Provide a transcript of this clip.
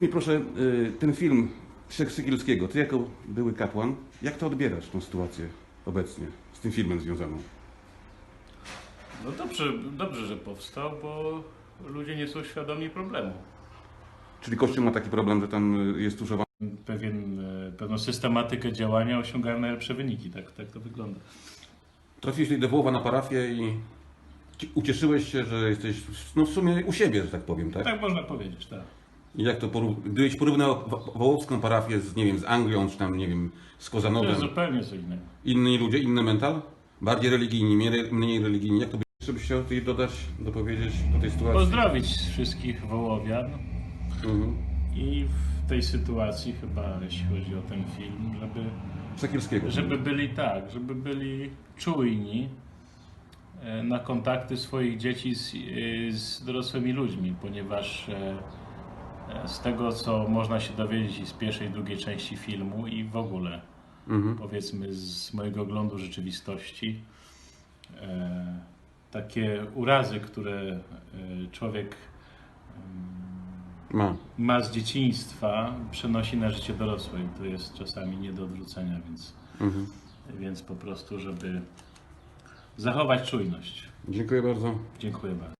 Mi proszę, y, ten film Krzyk Sykielskiego, ty jako były kapłan, jak to odbierasz, tą sytuację obecnie z tym filmem związaną? No dobrze, dobrze, że powstał, bo ludzie nie są świadomi problemu. Czyli Kościół ma taki problem, że tam y, jest tuszowany Pewien, e, pewną systematykę działania osiągają najlepsze wyniki, tak, tak to wygląda. Trafiłeś tutaj do Wołowa na parafię i ci- ucieszyłeś się, że jesteś no w sumie u siebie, że tak powiem, tak? Tak można powiedzieć, tak. I jak to porów... Gdybyś porównał Wo- Wołowską parafię z, nie wiem, z Anglią, czy tam, nie wiem, z To jest Kozanowem, zupełnie co innego. inni ludzie, inny mental? Bardziej religijni, mniej, mniej religijni. Jak to byś, jeszcze byś chciał tutaj dodać, dopowiedzieć do tej sytuacji? Pozdrowić wszystkich Wołowian Mhm. i w tej sytuacji chyba, jeśli chodzi o ten film, żeby, Sekielskiego. żeby byli tak, żeby byli czujni e, na kontakty swoich dzieci z, e, z dorosłymi ludźmi, ponieważ e, z tego, co można się dowiedzieć z pierwszej, drugiej części filmu i w ogóle, Mhm. powiedzmy z mojego oglądu rzeczywistości, e, takie urazy, które e, człowiek Ma. ma z dzieciństwa, przenosi na życie dorosłe i to jest czasami nie do odwrócenia, więc, Mhm. więc po prostu, żeby zachować czujność. Dziękuję bardzo. Dziękuję bardzo.